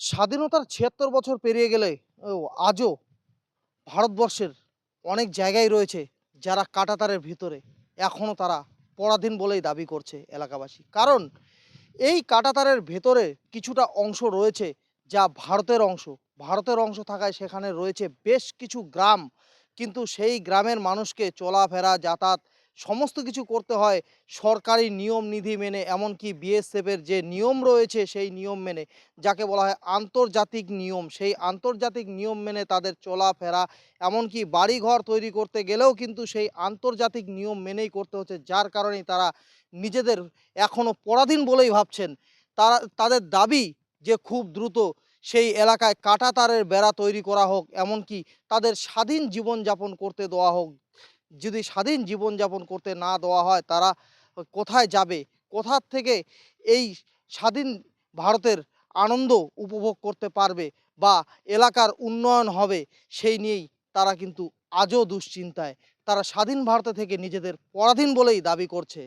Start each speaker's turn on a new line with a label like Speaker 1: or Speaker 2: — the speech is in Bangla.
Speaker 1: স্বাধীনতার ছিয়াত্তর বছর পেরিয়ে গেলে আজও ভারতবর্ষের অনেক জায়গায় রয়েছে যারা কাটাতারের ভিতরে। এখনও তারা পরাধীন বলেই দাবি করছে এলাকাবাসী। কারণ এই কাটাতারের ভেতরে কিছুটা অংশ রয়েছে যা ভারতের অংশ। ভারতের অংশ থাকায় সেখানে রয়েছে বেশ কিছু গ্রাম। কিন্তু সেই গ্রামের মানুষকে চলাফেরা, যাতায়াত সমস্ত কিছু করতে হয় সরকারি নিয়ম নিধি মেনে, এমনকি বিএসএফের যে নিয়ম রয়েছে সেই নিয়ম মেনে, যাকে বলা হয় আন্তর্জাতিক নিয়ম। সেই আন্তর্জাতিক নিয়ম মেনে তাদের চলাফেরা, এমনকি বাড়িঘর তৈরি করতে গেলেও কিন্তু সেই আন্তর্জাতিক নিয়ম মেনেই করতে হচ্ছে, যার কারণেই তারা নিজেদের এখনও পরাধীন বলেই ভাবছেন। তারা, তাদের দাবি যে খুব দ্রুত সেই এলাকায় কাঁটাতারের বেড়া তৈরি করা হোক, এমনকি তাদের স্বাধীন জীবনযাপন করতে দেওয়া হোক যদি স্বাধীন জীবনযাপন করতে না দেওয়া হয়, তারা কোথায় যাবে? কোথার থেকে এই স্বাধীন ভারতের আনন্দ উপভোগ করতে পারবে বা এলাকার উন্নয়ন হবে, সেই নিয়েই তারা কিন্তু আজও দুশ্চিন্তায়। তারা স্বাধীন ভারতে থেকে নিজেদের পরাধীন বলেই দাবি করছে।